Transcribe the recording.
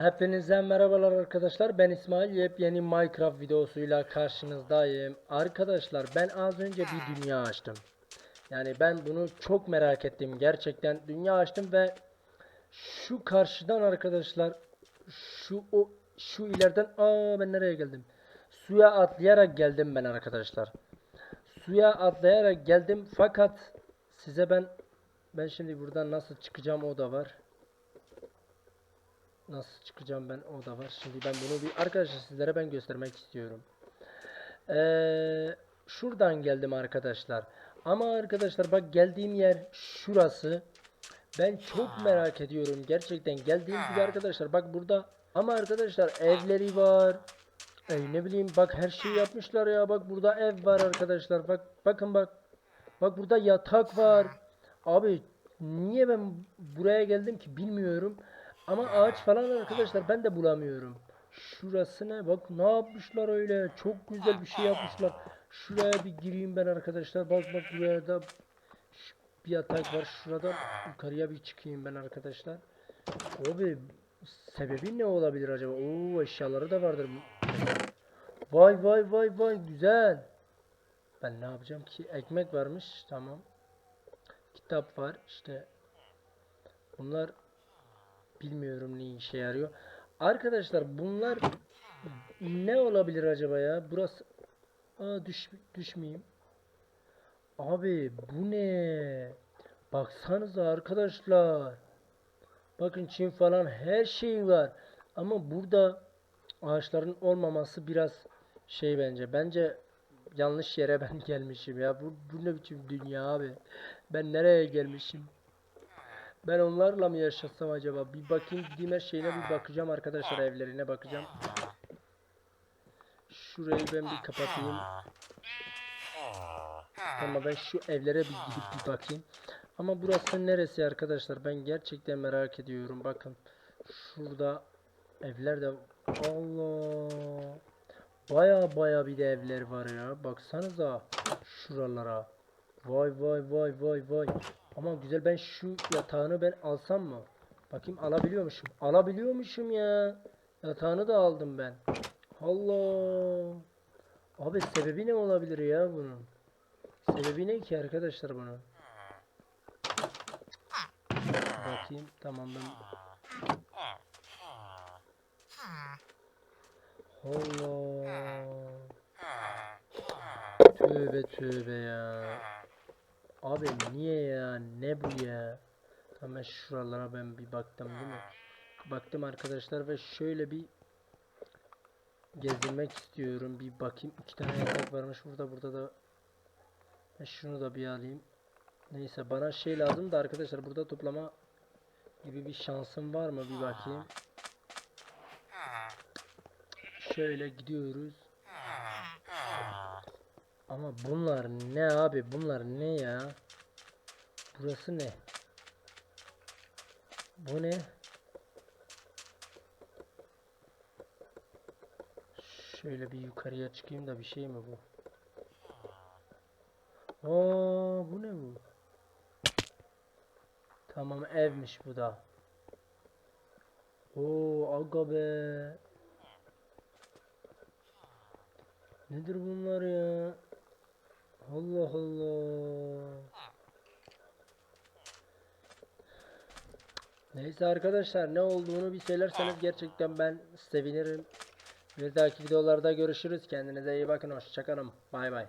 Hepinize merhabalar arkadaşlar. Ben İsmail. Yepyeni Minecraft videosuyla karşınızdayım. Arkadaşlar ben az önce bir dünya açtım. Yani ben bunu çok merak ettim. Gerçekten dünya açtım ve şu karşıdan arkadaşlar şu o şu ileriden aa ben nereye geldim? Suya atlayarak geldim ben arkadaşlar. Suya atlayarak geldim fakat size ben ben şimdi buradan nasıl çıkacağım o da var. Nasıl çıkacağım ben o da var. Şimdi ben bunu bir arkadaşlar sizlere ben göstermek istiyorum. Ee, şuradan geldim arkadaşlar. Ama arkadaşlar bak geldiğim yer şurası. Ben çok merak ediyorum gerçekten. Geldiğim gibi arkadaşlar bak burada ama arkadaşlar evleri var. Ey ne bileyim bak her şeyi yapmışlar ya. Bak burada ev var arkadaşlar. Bak bakın bak. Bak burada yatak var. Abi niye ben buraya geldim ki bilmiyorum. Ama ağaç falan arkadaşlar ben de bulamıyorum. Şurası ne? Bak ne yapmışlar öyle. Çok güzel bir şey yapmışlar. Şuraya bir gireyim ben arkadaşlar. Bak bak buraya da bir yatak var. Şuradan yukarıya bir çıkayım ben arkadaşlar. Abi sebebi ne olabilir acaba? Oo eşyaları da vardır. Vay vay vay vay güzel. Ben ne yapacağım ki? Ekmek varmış. Tamam. Kitap var. işte. Bunlar bilmiyorum ne işe yarıyor. Arkadaşlar bunlar ne olabilir acaba ya? Burası Aa düş düşmeyeyim. Abi bu ne? Baksanıza arkadaşlar. Bakın çim falan her şey var. Ama burada ağaçların olmaması biraz şey bence. Bence yanlış yere ben gelmişim ya. Bu, bu ne biçim dünya abi? Ben nereye gelmişim? Ben onlarla mı yaşasam acaba? Bir bakayım gideyim her şeyine bir bakacağım arkadaşlar evlerine bakacağım. Şurayı ben bir kapatayım. Ama ben şu evlere bir gidip bir bakayım. Ama burası neresi arkadaşlar? Ben gerçekten merak ediyorum. Bakın şurada evler de Allah baya baya bir de evler var ya. Baksanıza şuralara. Vay vay vay vay vay. Ama güzel ben şu yatağını ben alsam mı? Bakayım alabiliyormuşum. Alabiliyormuşum ya. Yatağını da aldım ben. Allah. Abi sebebi ne olabilir ya bunun? Sebebi ne ki arkadaşlar bunun? Bakayım tamam ben. Allah. Tövbe tövbe ya. Abi niye ya? Ne bu ya? Ben şuralara ben bir baktım değil mi? Baktım arkadaşlar ve şöyle bir gezdirmek istiyorum. Bir bakayım. iki tane yatak varmış burada. Burada da ben şunu da bir alayım. Neyse bana şey lazım da arkadaşlar burada toplama gibi bir şansım var mı bir bakayım. Şöyle gidiyoruz. Ama bunlar ne abi? Bunlar ne ya? Burası ne? Bu ne? Şöyle bir yukarıya çıkayım da bir şey mi bu? Aa, bu ne bu? Tamam evmiş bu da. Oo aga be. Nedir bunlar ya? Allah Allah. Neyse arkadaşlar ne olduğunu bir söylerseniz gerçekten ben sevinirim. Bir dahaki videolarda görüşürüz. Kendinize iyi bakın. Hoşçakalın. Bay bay.